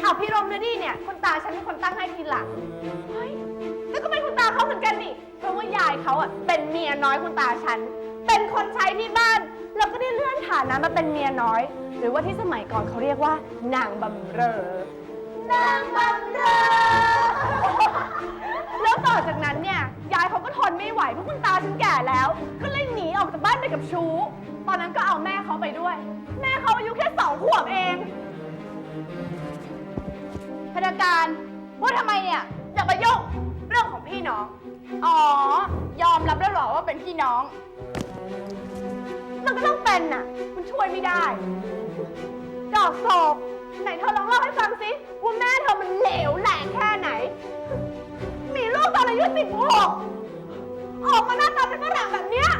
เขาพิรมดิ้นเนี่ยคนตาฉันเป็นคนตั้งให้ทีหลัง เฮ้ย แล้วก็เป็นคุณตาเขาเหมือนกันนี่ เพราะว่ายายเขาอะเป็นเมียน้อยคุณตาฉัน เป็นคนใช้ที่บ้าน แล้วก็ได้เลื่อนฐานะมาเป็นเมียน้อย หรือว่าที่สมัยก่อนเขาเรียกว่านางบำเรอนางบำเรอ แล้วต่อจากนั้นเนี่ยยายเขาก็ทนไม่ไหวเพราะคุณตาฉันแก่แล้ว ก็เลยหนีออกจากบ้านไปกับชู้ ตอนนั้นก็เอาแม่เขาไปด้วย แม่เขาอายุแค่สองขวบเอง พนักงานว่าทำไมเนี่ยอย่ามายุ่งเรื่องของพี่น้อง อ๋อ ยอมรับแล้วเหรอว่าเป็นพี่น้อง มันก็ต้องเป็นน่ะคุณช่วยไม่ได้ ดอกศกไหนเธอลองเล่าให้ฟังสิว่าแม่เธอมันเหลวแหลกแค่ไหน มีลูกตอนอายุสิบหกออกมาหน้าตาเป็นฝรั่งแบบเนี้ย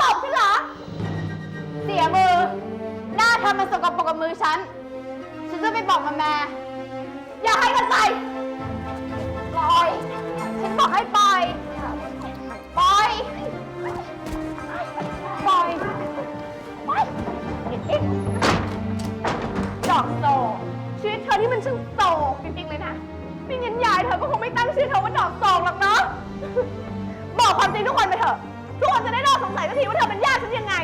ตบฉันเหรอ เสียมือ หน้าเธอมันสกปรกกับมือฉัน ฉันจะไปบอกมาแม่ อย่าให้กันไปปล่อย ฉันบอกให้ปล่อย ปล่อย ปล่อย ปล่อยดอกโศกชีวิตเธอที่มันช่างโศกจริงๆเลยนะ ไม่งั้นยายเธอก็คงไม่ตั้งชื่อเธอว่าดอกโศกหรอกเนาะ บอกความจริงทุกคนไปเถอะ ทุกคนจะได้เลิกสงสัยสักทีว่าเธอเป็นญาติฉันยังไง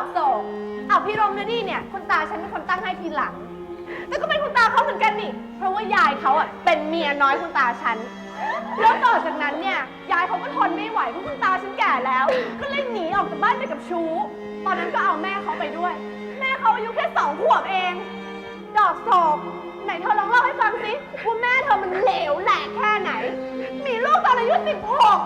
อดอกโศกเอาพี่รมฤดีเนี่ยคุณตาฉันเป็นคนตั้งให้ทีหลังแต่ก็เป็นคุณตาเขาเหมือนกันนี่ เพราะว่ายายเขาอะเป็นเมียน้อยคุณตาฉัน แล้วต่อจากนั้นเนี่ยยายเขาก็ทนไม่ไหวเพราะคุณตาฉันแก่แล้ว ก็เลยหนีออกจากบ้านไปกับชู้ ตอนนั้นก็เอาแม่เขาไปด้วย แม่เขาอายุแค่สองขวบเอง ดอกโศกไหนเธอลองเล่าให้ฟังสิว่าแม่เธอมันเหลวแหลกแค่ไหน มีลูกตอนอายุสิบหก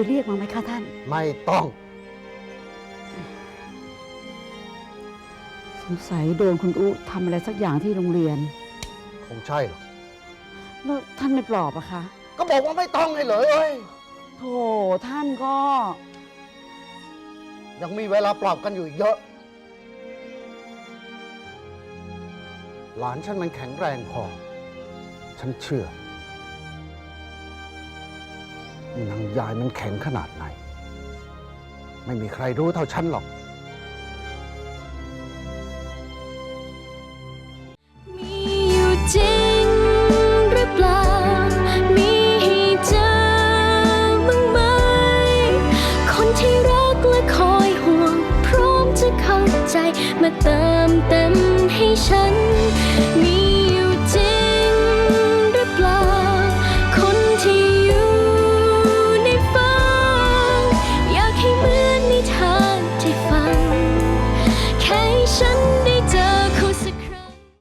ให้ไปเรียกมาไหมคะท่าน ไม่ต้อง สงสัยโดนคุณอุทำอะไรสักอย่างที่โรงเรียน คงใช่หรอกแล้วท่านไม่ปลอบอะคะก็บอกว่าไม่ต้องให้เลยเอ้ย โถท่านก็ ยังมีเวลาปรับกันอยู่อีกเยอะ หลานฉันมันแข็งแรงพอ ฉันเชื่อ นางยายมันแข็งขนาดไหน ไม่มีใครรู้เท่าฉันหรอก